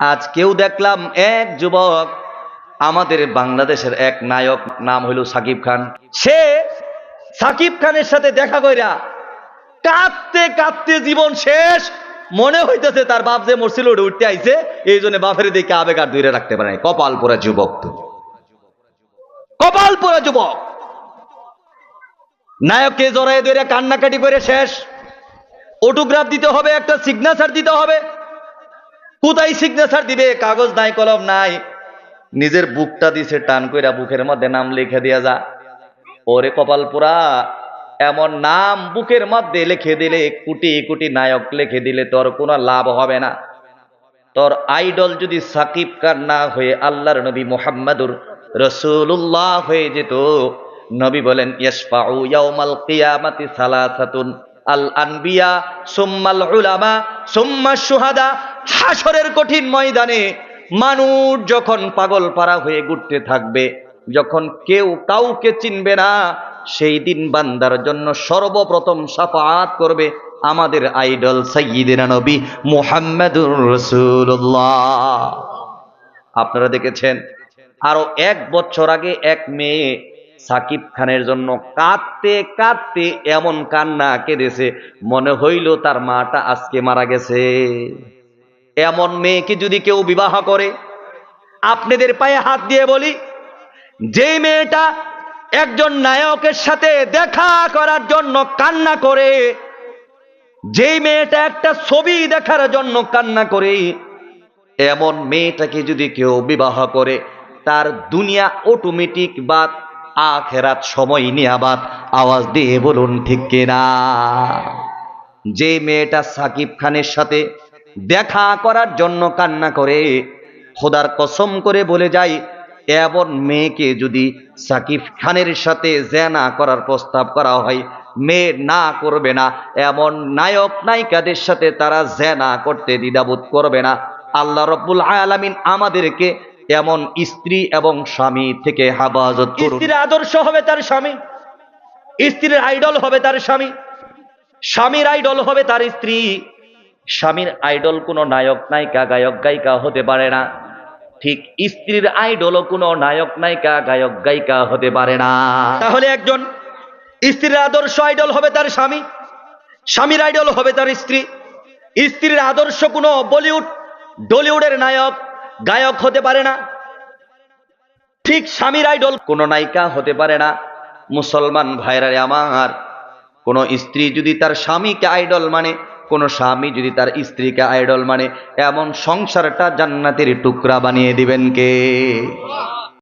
আজ কেউ দেখলাম এক যুবক আমাদের বাংলাদেশের এক নায়ক, নাম হইল সাকিব খান। সে সাকিব খানের সাথে দেখা কইরা কাঁদতে কাঁদতে জীবন শেষ। মনে হইতেছে তার বাপ যে মরছিল, ওটা উঠতে আইছে। এই জন্য বাপের দিকে আবেগ আর দূরে রাখতে পারে কপাল পোড়া যুবক তো। কপাল পোড়া যুবক। নায়ককে জড়াই ধরে কান্নাকাটি করে শেষ। অটোগ্রাফ দিতে হবে, একটা সিগনেচার দিতে হবে। কোথায় সিগনেচার দিবে? কাগজ নাই, কলম নাই। নিজের বুকটা দিছে, টান কইরা বুকের মধ্যে নাম লিখে দিয়া যা। ওরে কপাল পুরা এমন নাম বুকের মধ্যে লিখে দিলে, কোটি কোটি নায়ক লিখে দিলে তোর কোনো লাভ হবে না। তোর আইডল যদি সাকিব কার না হয়ে আল্লাহর নবী মোহাম্মদুর রসুল্লাহ হয়ে যেত, নবী বলেন ইয়াসফাউ সালাসাতুন আল আনবিয়া, সুম্মাল সুম্মা শুহাদা হাসরের কঠিন ময়দানে মানুষ যখন পাগল পাড়া হয়ে ঘুরতে থাকবে, যখন কেউ কাউকে চিনবে না, সেই দিন বান্দার জন্য সর্বপ্রথম সাফাত করবে আমাদের আইডল সাইয়িদিনা নবী মুহাম্মাদুর রাসূলুল্লাহ। আপনারা দেখেছেন, আরও এক বছর আগে এক মেয়ে সাকিব খানের জন্য কাঁদতে কাঁদতে এমন কান্না কেঁদেছে, মনে হইল তার মাটা আজকে মারা গেছে। এমন মেয়েকে যদি কেউ বিবাহ করে, আপনাদের পায়ে হাত দিয়ে বলি, যে মেয়েটা একজন নায়কের সাথে দেখা করার জন্য কান্না করে, যেই মেয়েটা একটা ছবি দেখার জন্য কান্না করে, এমন মেয়েটাকে যদি কেউ বিবাহ করে, তার দুনিয়া অটোমেটিক বাদ, আখেরাত সময় নিয়ে আবার আওয়াজ দিয়ে বলুন ঠিক কিনা? যে মেয়েটা সাকিব খানের সাথে দেখা করার জন্য কান্না করে। খোদার কসম করে বলে যায় এমন মেয়েকে যদি সাকিব খানের সাথে জেনা করার প্রস্তাব করা হয়, মেয়ে না করবে না। এমন নায়ক নায়িকাদের সাথে তারা জেনা করতে দ্বিধাবোধ করবে না। আল্লাহ রব্বুল আলামিন আমাদেরকে এমন স্ত্রী এবং স্বামী থেকে করুন। স্ত্রীর আদর্শ হবে তার স্বামী, স্ত্রীর আইডল হবে তার স্বামী, স্বামীর আইডল হবে তার স্ত্রী। স্বামীর আইডল কোনো নায়ক নায়িকা গায়ক গায়িকা হতে পারে না। ঠিক স্ত্রীর আইডলও কোনো নায়ক নায়িকা গায়ক গায়িকা হতে পারে না। তাহলে একজন স্ত্রীর আদর্শ আইডল হবে তার স্বামী স্বামীর আইডল হবে তার স্ত্রী। স্ত্রীর আদর্শ কোনো বলিউড ডলিউডের নায়ক গায়ক হতে পারে না। ঠিক স্বামীর আইডল কোনো নায়িকা হতে পারে না। মুসলমান ভাইরারে আমার কোন স্ত্রী যদি তার স্বামীকে আইডল মানে কোন স্বামী যদি তার স্ত্রীকে আইডল মানে এমন সংসারটা জান্নাতের টুকরা বানিয়ে দিবেন কে?